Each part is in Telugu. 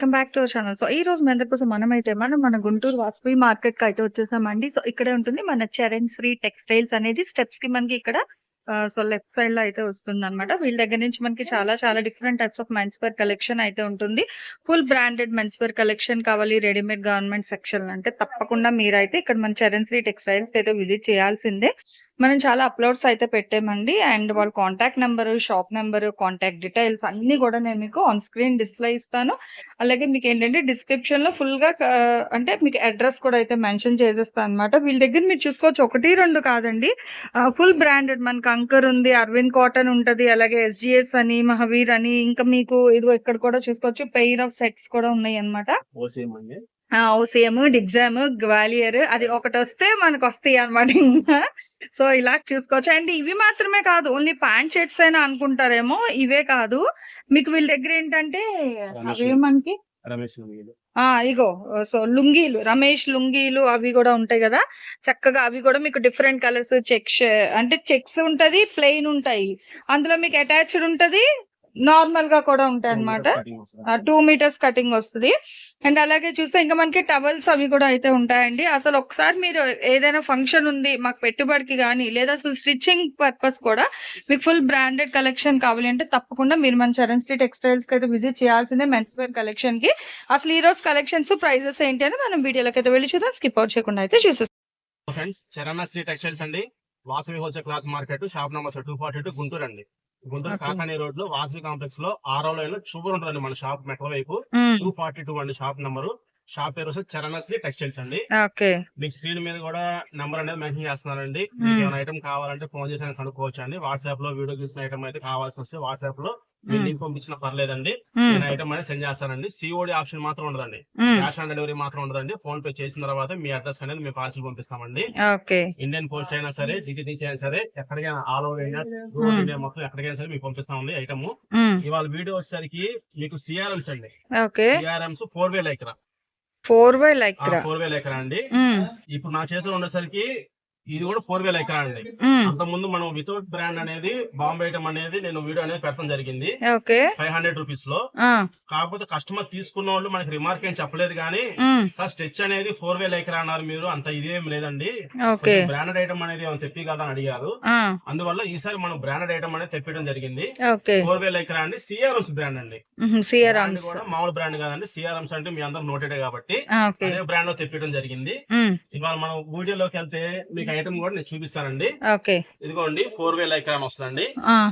Welcome back to our channel so ఈ రోజు మన కోసం మనం అయితే మనం మన గుంటూరు వాసవి మార్కెట్కి అయితే వచ్చేసామండి. సో ఇక్కడే ఉంటుంది మన చరణ్ శ్రీ టెక్స్టైల్స్ అనేది. స్టెప్స్కి మనకి ఇక్కడ సో లెఫ్ట్ సైడ్లో అయితే వస్తుంది అనమాట వీళ్ళ దగ్గర నుంచి మనకి చాలా చాలా different types of men's wear collection అయితే ఉంటుంది. Full branded men's wear collection కావాలి రెడీమేడ్ గవర్నమెంట్ సెక్షన్ అంటే తప్పకుండా మీరైతే ఇక్కడ మన చరణ్ శ్రీ టెక్స్టైల్స్ అయితే విజిట్ చేయాల్సిందే. మనం చాలా అప్లోడ్స్ అయితే పెట్టామండి. అండ్ వాళ్ళ contact number shop number contact details అన్ని కూడా నేను మీకు ఆన్ స్క్రీన్ డిస్ప్లే ఇస్తాను. అలాగే మీకు ఏంటంటే డిస్క్రిప్షన్లో ఫుల్గా అంటే మీకు అడ్రస్ కూడా అయితే మెన్షన్ చేసేస్తాను అనమాట వీళ్ళ దగ్గర మీరు చూసుకోవచ్చు ఒకటి రెండు కాదండి. ఫుల్ బ్రాండెడ్ మనకి అంకర్ ఉంది అరవింద్ కాటన్ ఉంటది అలాగే ఎస్జిఎస్ అని మహావీర్ అని ఇంకా మీకు ఇదిగో ఇక్కడ కూడా చూసుకోవచ్చు పెయిర్ ఆఫ్ సెట్స్ కూడా ఉన్నాయి అనమాట ఓసిఎం డిగ్జామ్ గ్వాలియర్ అది ఒకటి వస్తే మనకు వస్తాయి అనమాట ఇంకా. సో ఇలా చూసుకోవచ్చు. అండ్ ఇవి మాత్రమే కాదు ఓన్లీ ప్యాంట్ షర్ట్స్ అయినా అనుకుంటారేమో ఇవే కాదు. మీకు వీళ్ళ దగ్గర ఏంటంటే అవే మనకి? రమేష్ వీళ్ళు ఆ ఇగో సో లుంగీలు రమేష్ లుంగీలు అవి కూడా ఉంటాయి కదా. చక్కగా అవి కూడా మీకు డిఫరెంట్ కలర్స్ చెక్స్ అంటే చెక్స్ ఉంటది ప్లెయిన్ ఉంటాయి. అందులో మీకు అటాచ్డ్ ఉంటది నార్మల్గా కూడా ఉంటాయి వస్తుంది. టూ మీటర్స్ కటింగ్ వస్తుంది. అండ్ అలాగే చూస్తే ఇంకా మనకి టవల్స్ అవి కూడా అయితే ఉంటాయండి. అసలు ఒకసారి మీరు ఏదైనా ఫంక్షన్ ఉంది మాకు పెట్టుబడికి కానీ లేదా అసలు స్టిచ్చింగ్ పర్పస్ కూడా మీకు ఫుల్ బ్రాండెడ్ కలెక్షన్ కావాలి అంటే తప్పకుండా మీరు మన చరణ్ స్ట్రీట్ టెక్స్టైల్స్కి అయితే విజిట్ చేయాల్సిందే మెన్స్ వేర్ కలెక్షన్కి అసలు ఈ రోజు కలెక్షన్స్ ప్రైజెస్ ఏంటి అని మనం వీడియోలోకి అయితే వెళ్ళి చూద్దాం. స్కిప్ అవుట్ చేయకుండా అయితే చూసేస్తాం. ఫ్రెండ్స్ చరణ్ శ్రీ టెక్స్టైల్స్ అండి. Vasavi wholesale cloth market shop number two forty two Guntur అండి గుంటూరు. కాకాని రోడ్లో వాసవి కాంప్లెక్స్లో ఆరో లైన్లో సూపర్ ఉంటుందండి మన షాప్ మెట్ల వైపు. టూ ఫార్టీ టూ అండి షాప్ నెంబర్. షాప్ పేరు వచ్చి చరణశ్రీ టెక్స్టైల్స్ అండి. మీకు స్క్రీన్ మీద కూడా నెంబర్ అనేది మెన్షన్ చేస్తున్నారండి. మీకు. ఏమైనా ఐటమ్ కావాలంటే ఫోన్ చేసి కనుక్కోవచ్చు అండి వాట్సాప్లో వీడియో చూసిన ఐటమ్ అయితే కావాల్సి వస్తే వాట్సాప్లో మీరు. లింక్ పంపించినా పర్లేదండి. నేను ఐటమ్ అనేది సెండ్ చేస్తానండి సిఓడి ఆప్షన్ మాత్రం ఉండదండి. క్యాష్ ఆన్ డెలివరీ మాత్రం ఉండదండి. ఫోన్ పే చేసిన తర్వాత మీ అడ్రస్ అనేది మేము పార్సిల్ పంపిస్తామండి. ఓకే. ఇండియన్ పోస్ట్ అయినా సరే డిటిడిసి అయినా సరే ఎక్కడికైనా all over India Hmm. India మొత్తం ఎక్కడికైనా సరే మీకు పంపిస్తామండి ఐటమ్ ఇవాళ వీడియో వచ్చేసరికి మీకు సిఆర్ఎంస్ అండి. Okay. CRMS four way lycra four by like four way lycra అండి. ఇప్పుడు నా చేతిలో ఉండేసరికి ఇది కూడా ఫోర్ వే లైక్రా అండి. అంత ముందు మనం వితౌట్ బ్రాండ్ అనేది బాంబే ఐటమ్ అనేది నేను వీడియో అనేది పెట్టడం జరిగింది. ఫైవ్ హండ్రెడ్ రూపీస్లో. కాకపోతే కస్టమర్ తీసుకున్న వాళ్ళు మనకి రిమార్క్ ఏం చెప్పలేదు కానీ సార్ స్టెచ్ అనేది ఫోర్ వే లైక్రా అన్నారు మీరు అంత ఇదేం లేదండి. బ్రాండెడ్ ఐటమ్ అనేది ఏమైనా తెప్పి కదా అని అడిగారు. అందువల్ల ఈసారి మనం బ్రాండెడ్ ఐటమ్ అనేది తెప్పడం జరిగింది. ఫోర్ వే లైక్రా అండి. సిఆర్ఎంస్ బ్రాండ్ అండి. బ్రాండ్ సిఆర్ఎమ్స్ కూడా మామూలు బ్రాండ్ కాదండి. సిఆర్ఎంస్ అంటే మీ అందరూ నోటెడ్ కాబట్టి అదే బ్రాండ్లో తెప్పడం జరిగింది. ఇవాళ మనం వీడియోలోకి వెళ్తే మీకు ఐటమ్ కూడా నేను చూపిస్తానండి. ఓకే. ఇదిగోండి ఫోర్ వే లైక్రా అని వస్తుందండి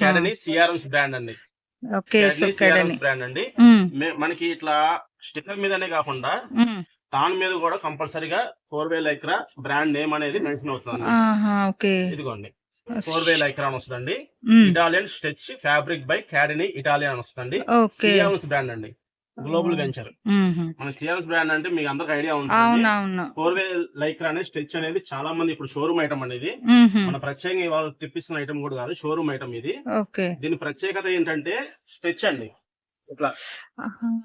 క్యాడనీ సిఆర్ఎంస్ బ్రాండ్ అండి. కడని బ్రాండ్ అండి. మనకి ఇట్లా స్టిక్కర్ మీదనే కాకుండా దాని మీద కూడా కంపల్సరీగా four way lycra brand name అనేది మెన్షన్ అవుతుంది ఇదిగోండి ఫోర్ వే లైక్రా అని వస్తుందండి ఇటాలియన్ స్టెచ్ ఫ్యాబ్రిక్ బై క్యాడనీ ఇటాలియన్ వస్తుందండి. బ్రాండ్ అండి. గ్లోబల్ వెంచర్ మన సియాన్స్ బ్రాండ్ అంటే మీకు అందరికి ఐడియా ఉంటుంది. ఫోర్ వే లైక్రా అనేది స్టెచ్ అనేది చాలా మంది ఇప్పుడు షోరూమ్ ఐటమ్ అనేది మన ప్రత్యేకంగా ఇవాళ తెప్పిస్తున్న ఐటమ్ కూడా కాదు షోరూమ్ ఐటమ్ ఇది. ఓకే దీని ప్రత్యేకత ఏంటంటే స్టెచ్ అండి. ఇట్లా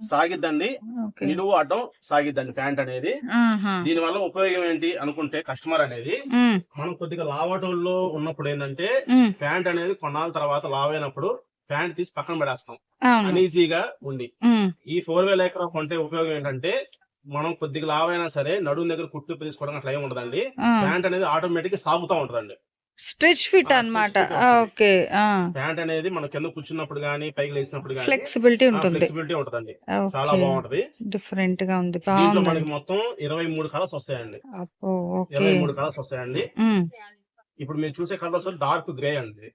సాగిద్దండి. నిలువు అడ్డం సాగిద్దండి ప్యాంట్ అనేది. దీని వల్ల ఉపయోగం ఏంటి అనుకుంటే కస్టమర్ అనేది మనం కొద్దిగా లావటోల్లో ఉన్నప్పుడు ఏంటంటే ప్యాంట్ అనేది కొన్నాళ్ళ తర్వాత లావైనప్పుడు ప్యాంట్ తీసి పక్కన పెడేస్తాం. అనీజీగా ఉండి. ఈ ఫోర్ వే లైక్రా కొంటే ఉపయోగం ఏంటంటే మనం కొద్దిగా లావైనా సరే నడుము దగ్గర కుట్టు తీసుకోవడం అట్లా ఏమి ఉండదండి. ప్యాంట్ అనేది ఆటోమేటిక్ సాగుతా ఉంటదండి. స్ట్రెచ్ ఫిట్ వస్తుంది. ఓకే ప్యాంట్ అనేది మన కింద కూర్చున్నప్పుడు గానీ పైకి లేచినప్పుడు గానీ ఫ్లెక్సిబిలిటీ ఉంటుంది. ఫ్లెక్సిబిలిటీ ఉంటదండి. చాలా బాగుంటది. డిఫరెంట్గా ఉంది. దీంట్లో మనకి మొత్తం ఇరవై మూడు కలర్స్ వస్తాయండి. ఇరవై మూడు కలర్స్ వస్తాయండి. ఇప్పుడు మీరు చూసే కలర్స్ డార్క్ గ్రే అండి.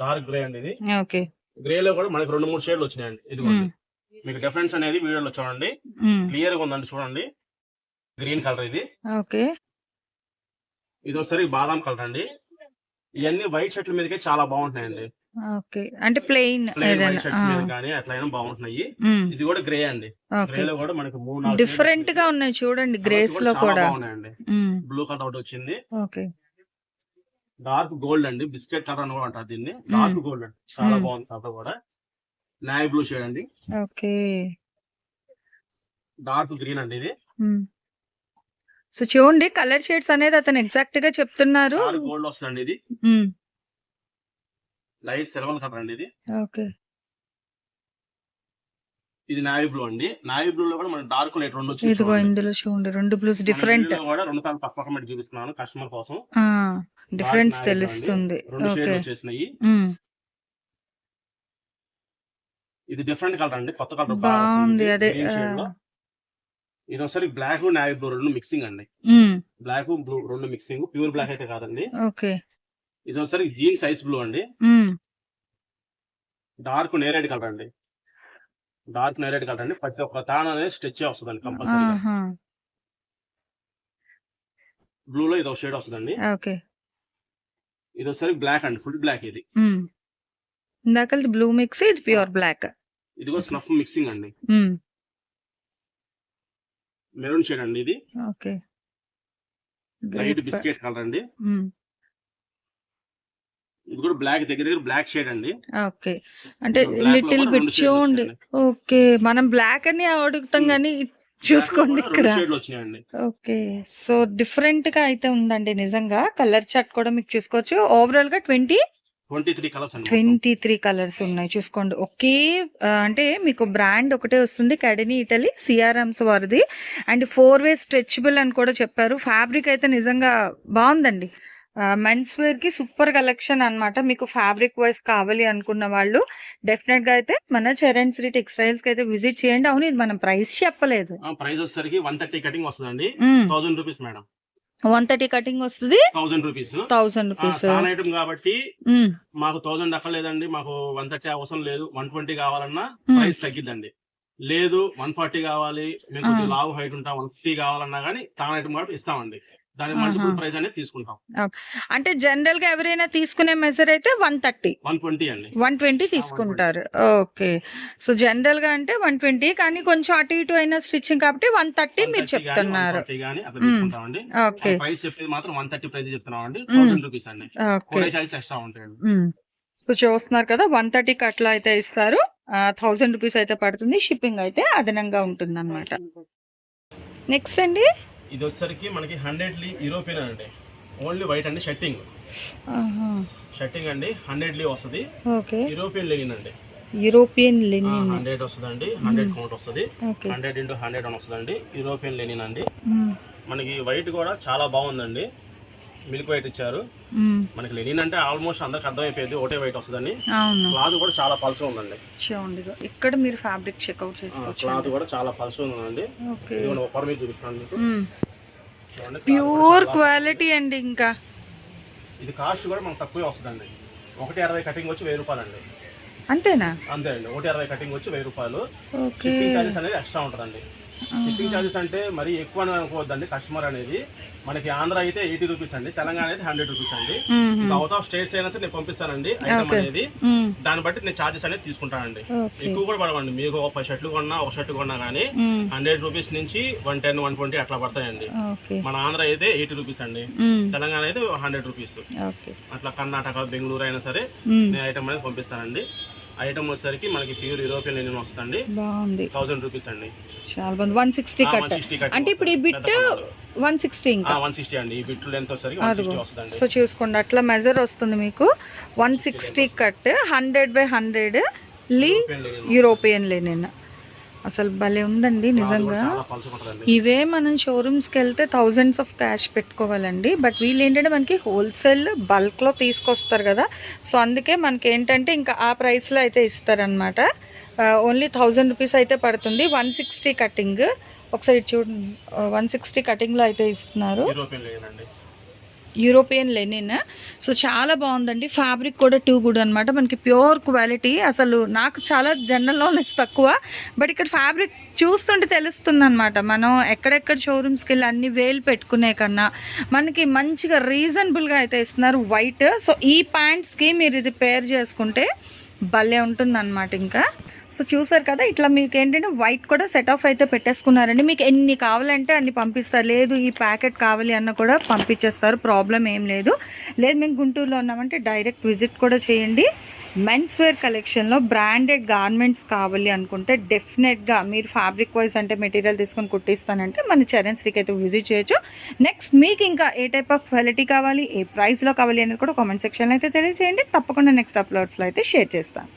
డార్క్ గ్రే అండి ఇది. ఓకే. గ్రే లో కూడా మనకి రెండు మూడు షేడ్లు వచ్చినాయండి. ఇదిగోండి. మీకు డిఫరెన్స్ అనేది వీడియోలో చూడండి. క్లియర్గా ఉందండి చూడండి. గ్రీన్ కలర్ ఇది. ఓకే. ఇది ఒకసారి బాదాం కలర్ అండి. ఇవన్నీ వైట్ షర్ట్ల మీదకే చాలా బాగుంటున్నాయండి. ఓకే. అంటే ప్లెయిన్ కానీ అట్లా అయినా బాగుంటున్నాయి ఇది కూడా గ్రే అండి. గ్రే లో కూడా మనకి మూడు డిఫరెంట్గా ఉన్నాయి చూడండి గ్రేస్లో కూడా. బ్లూ కలర్ ఒకటి వచ్చింది. ఓకే. డార్క్ గోల్డ్ అండి. బిస్కెట్ కలర్ అని కూడా అంటారు దీన్ని. డార్క్ గోల్డ్ అండి. చాలా. బాగుంది కలర్ కూడా. నావీ బ్లూ షేడ్ అండి. ఓకే. డార్క్ గ్రీన్ అండి ఇది. సో చూడండి కలర్ షేడ్స్ అనేది అతను ఎగ్జాక్ట్గా చెప్తున్నారు. డార్క్ గోల్డ్ వస్తుందండి ఇది. లైట్ సిల్వర్ కలర్ అండి ఇది. ఓకే. ఇది నావీ బ్లూ అండి. నావీ బ్లూ లో కూడా మన డార్క్ లైట్ రెండు వచ్చింది ఇదిగో. ఇందులో చూడండి రెండు బ్లూస్ డిఫరెంట్ కూడా రెండు సార్లు పక్క పక్క చూపిస్తున్నాను కస్టమర్ కోసం. డిఫరెన్స్. తెలుస్తుంది. రెండు షేడ్లు వచ్చేసినాయి. ఇది డిఫరెంట్ కలర్ అండి. కొత్త కలర్ బాగుంది. అదే ఇది ఒకసారి బ్లాక్ నావీ బ్లూ రెండు మిక్సింగ్ అండి. బ్లాక్ బ్లూ రెండు మిక్సింగ్ ప్యూర్ బ్లాక్ అయితే కాదండి. ఓకే. ఇది ఒకసారి జీన్స్ ఐస్ బ్లూ అండి. డార్క్ నేరేడ్ కలర్ అండి. డార్క్ నేరేడ్ కలర్ అండి. ప్రతి ఒక్క తాన అనేది స్ట్రెచ్ వస్తుందండి కంపల్సరీ బ్లూ లో ఇది షేడ్ వస్తుందండి. ఓకే. ఇది ఒకసారి బ్లాక్ అండి. ఫుల్ బ్లాక్ ఇది. ఉమ్. ఇందాకది బ్లూ మిక్స్ ఇది ప్యూర్ బ్లాక్. ఇది కూడా స్నఫ్ మిక్సింగ్ అండి. మెరూన్ షేడ్ అండి ఇది. ఓకే. లైట్. బిస్కెట్ కలర్ అండి. ఇది కూడా బ్లాక్ దగ్గర దగ్గర బ్లాక్ షేడ్ అండి. ఓకే. అంటే లిటిల్ బిట్ చూడండి. ఓకే. మనం బ్లాక్ అని అడుగుతాం ఉమ్. కానీ చూసుకోండి ఇక్కడ. ఓకే. సో డిఫరెంట్గా అయితే ఉందండి నిజంగా. కలర్ చార్ట్ కూడా మీకు చూసుకోవచ్చు. ఓవరాల్గా ట్వంటీ ట్వంటీ త్రీ కలర్స్ ఉన్నాయి. చూసుకోండి. ఒకే అంటే మీకు బ్రాండ్ ఒకటే వస్తుంది. కడిని ఇటలీ సిఆర్ఎంస్ వారిది. అండ్ ఫోర్ వే స్ట్రెచబుల్ అని కూడా చెప్పారు. ఫ్యాబ్రిక్ అయితే నిజంగా బాగుందండి. మెన్స్ వేర్కి సూపర్ కలెక్షన్ అన్నమాట. మీకు ఫ్యాబ్రిక్ వైస్ కావాలి అనుకున్న వాళ్ళు డెఫినెట్గా అయితే మన చరణ్ శ్రీ టెక్స్టైల్స్కి అయితే విజిట్ చేయండి. అవును ఇది మనం ప్రైస్ చెప్పలేదు. ప్రైస్ వచ్చేసరికి వన్ థర్టీ కటింగ్ వస్తుందండి. Thousand rupees madam. One thirty cutting వస్తుంది. Thousand rupees thousand rupees item కాబట్టి మాకు థౌసండ్ అక్కర్లేదండి. మాకు వన్ థర్టీ అవసరం లేదు. వన్ ట్వంటీ కావాలన్నా ప్రైస్ తగ్గిద్దండి. లేదు వన్ ఫార్టీ కావాలి. మేము. లావు హైట్ ఉంటాం వన్ ఫిఫ్టీ కావాలన్నా కానీ తాన్ ఐటమ్ కాబట్టి ఇస్తామండి. దాని. మల్టిపుల్ ప్రైస్ అనేది తీసుకుంటాం. అంటే జనరల్గా ఎవరైనా తీసుకునే మెజర్ అయితే వన్ థర్టీ వన్ ట్వంటీ అండి. వన్ ట్వంటీ తీసుకుంటారు. ఓకే. సో జనరల్గా అంటే వన్ ట్వంటీ కానీ కొంచెం అటు ఇటు అయిన స్టిచ్చింగ్ కాబట్టి వన్ థర్టీ మీరు 130 గానీ, చెప్తున్నారు. 140 గానీ అట్లా మ్మ్. తీసుకుంటామండి. ఓకే. ప్రైస్ చెప్పేది మాత్రం వన్ థర్టీ ప్రైస్ చెప్తున్నాం అండి. థౌసండ్ రూపీస్ అండి ఎక్స్ట్రా ఉంటాయండి. సో చూస్తున్నారు కదా వన్ థర్టీకి అట్లా అయితే ఇస్తారు. థౌసండ్ రూపీస్ అయితే పడుతుంది. షిప్పింగ్ అయితే అదనంగా ఉంటుంది అనమాట నెక్స్ట్ అండి. ఇది వచ్చేసరికి మనకి హండ్రెడ్లీ యూరోపియన్ అండి. ఓన్లీ వైట్ అండి షర్టింగ్ షర్టింగ్ అండి హండ్రెడ్లీ వస్తుంది. యూరోపియన్ లెనిన్ అండి. యూరోపియన్ లెనిన్ హండ్రెడ్ వస్తుందండి హండ్రెడ్ కౌంట్ వస్తుంది. హండ్రెడ్ ఇంటూ హండ్రెడ్ అని వస్తుందండి యూరోపియన్ లెనిన్ అండి. మనకి వైట్ కూడా చాలా బాగుందండి. మిల్క్ వైట్ ఇచ్చారు మనకి లెనిన్ అంటే ఆల్మోస్ట్ అందరికి అర్థమైపోయింది ఒకటే వైట్ వస్తుందండి అవును. క్లాత్ కూడా చాలా పల్చగా ఉందండి. చూడండి. ఇక్కడ మీరు ఫ్యాబ్రిక్ చెక్అవుట్ చేసుకోవచ్చు క్లాత్ కూడా చాలా పల్చగా ఉందండి. ఒకరి మీద చూపిస్తున్నాను మీకు. ప్యూర్ క్వాలిటీ అండి ఇంకా. ఇది కాస్ట్ కూడా మనకు తక్కువే వస్తుందండి. ఒకటి అరవై కటింగ్ వచ్చి వెయ్యి రూపాయలు అండి అంతేనా? అంతే అండి. ఒకటి అరవై కటింగ్ వచ్చి వెయ్యి రూపాయలు. షిప్పింగ్ ఛార్జెస్ అనేది ఎక్స్ట్రా ఉంటుందండి. షిప్పింగ్ ఛార్జెస్ అంటే మరీ ఎక్కువ అని అనుకోవద్దండి కస్టమర్ అనేది. మనకి ఆంధ్ర అయితే ఎయిటీ రూపీస్ అండి తెలంగాణ అయితే హండ్రెడ్ రూపీస్ అండి. అవుట్ ఆఫ్ స్టేట్స్ అయినా సరే నేను పంపిస్తానండి ఐటమ్. అనేది. దాన్ని బట్టి నేను ఛార్జెస్ అనేది తీసుకుంటానండి. ఎక్కువ కూడా పడవండి మీకు ఒక పది షర్ట్లు కొన్నా ఒక షర్ట్ కొన్నా కానీ హండ్రెడ్ రూపీస్ నుంచి వన్ టెన్ వన్ ట్వంటీ అట్లా పడతాయండి. మన ఆంధ్ర అయితే ఎయిటీ రూపీస్ అండి. తెలంగాణ అయితే హండ్రెడ్ రూపీస్. అట్లా కర్ణాటక బెంగళూరు అయినా సరే నేను ఐటమ్ అనేది పంపిస్తానండి. ఐటమ్ వచ్చేసరికి మనకి ప్యూర్ యూరోపియన్ లెనిన్ వస్తుందండి. బాగుంది. థౌసండ్ రూపీస్ అండి. చాలా బాగుంది. వన్ సిక్స్టీ కట్ అంటే ఇప్పుడు ఈ బిట్ వన్ సిక్స్టీ ఇంకా. వన్ సిక్స్టీ అండి. ఈ బిట్ లెంత్ వచ్చేసరికి సో చూసుకోండి అట్లా మెజర్ వస్తుంది మీకు. One sixty cut hundred by hundred lea. European linen. అసలు భలే ఉందండి నిజంగా. ఇవే మనం షోరూమ్స్కి వెళ్తే థౌజండ్స్ ఆఫ్ క్యాష్ పెట్టుకోవాలండి. బట్ వీళ్ళు ఏంటంటే మనకి హోల్సేల్ బల్క్లో తీసుకొస్తారు కదా. సో అందుకే మనకి ఏంటంటే ఇంకా ఆ ప్రైస్లో అయితే ఇస్తారనమాట ఓన్లీ థౌజండ్ రూపీస్ అయితే పడుతుంది. వన్ సిక్స్టీ కటింగ్ ఒకసారి చూడండి. వన్ సిక్స్టీ కటింగ్లో అయితే ఇస్తున్నారు. European Lenin. సో చాలా బాగుందండి. ఫ్యాబ్రిక్ కూడా టూ గుడ్ అనమాట మనకి ప్యూర్ క్వాలిటీ. అసలు నాకు చాలా జనరల్ నాలెడ్జ్ తక్కువ. బట్ ఇక్కడ ఫ్యాబ్రిక్ చూస్తుంటే తెలుస్తుంది అనమాట మనం ఎక్కడెక్కడ షోరూమ్స్కి వెళ్ళి అన్ని వేలు పెట్టుకునే కన్నా మనకి మంచిగా రీజనబుల్గా అయితే ఇస్తున్నారు వైట్. సో ఈ ప్యాంట్స్కి మీరు ఇది పేర్ చేసుకుంటే భలే ఉంటుంది అనమాట ఇంకా. సో చూసారు కదా ఇట్లా మీకు ఏంటంటే వైట్ కూడా సెట్ ఆఫ్ అయితే పెట్టేసుకున్నారండి. మీకు ఎన్ని కావాలంటే అన్ని పంపిస్తారు. లేదు ఈ ప్యాకెట్ కావాలి అన్న కూడా పంపించేస్తారు. ప్రాబ్లం ఏం లేదు. లేదు మేము గుంటూరులో ఉన్నామంటే డైరెక్ట్ విజిట్ కూడా చేయండి. మెన్స్ వేర్ కలెక్షన్లో బ్రాండెడ్ గార్మెంట్స్ కావాలి అనుకుంటే డెఫినెట్గా మీరు ఫ్యాబ్రిక్ వైజ్ అంటే మెటీరియల్ తీసుకొని కుట్టిస్తానంటే మన చరణ్ శ్రీకి అయితే విజిట్ చేయొచ్చు. నెక్స్ట్ మీకు ఇంకా ఏ టైప్ ఆఫ్ క్వాలిటీ కావాలి ఏ ప్రైస్లో కావాలి అనేది కూడా కామెంట్ సెక్షన్లో అయితే తెలియజేయండి. తప్పకుండా నెక్స్ట్ అప్లోడ్స్లో అయితే షేర్ చేస్తాను.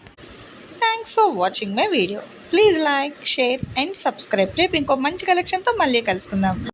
Thanks for watching my video please like share and subscribe రేపు ఇంకో మంచి కలెక్షన్తో మళ్ళీ కలుసుకుందాం.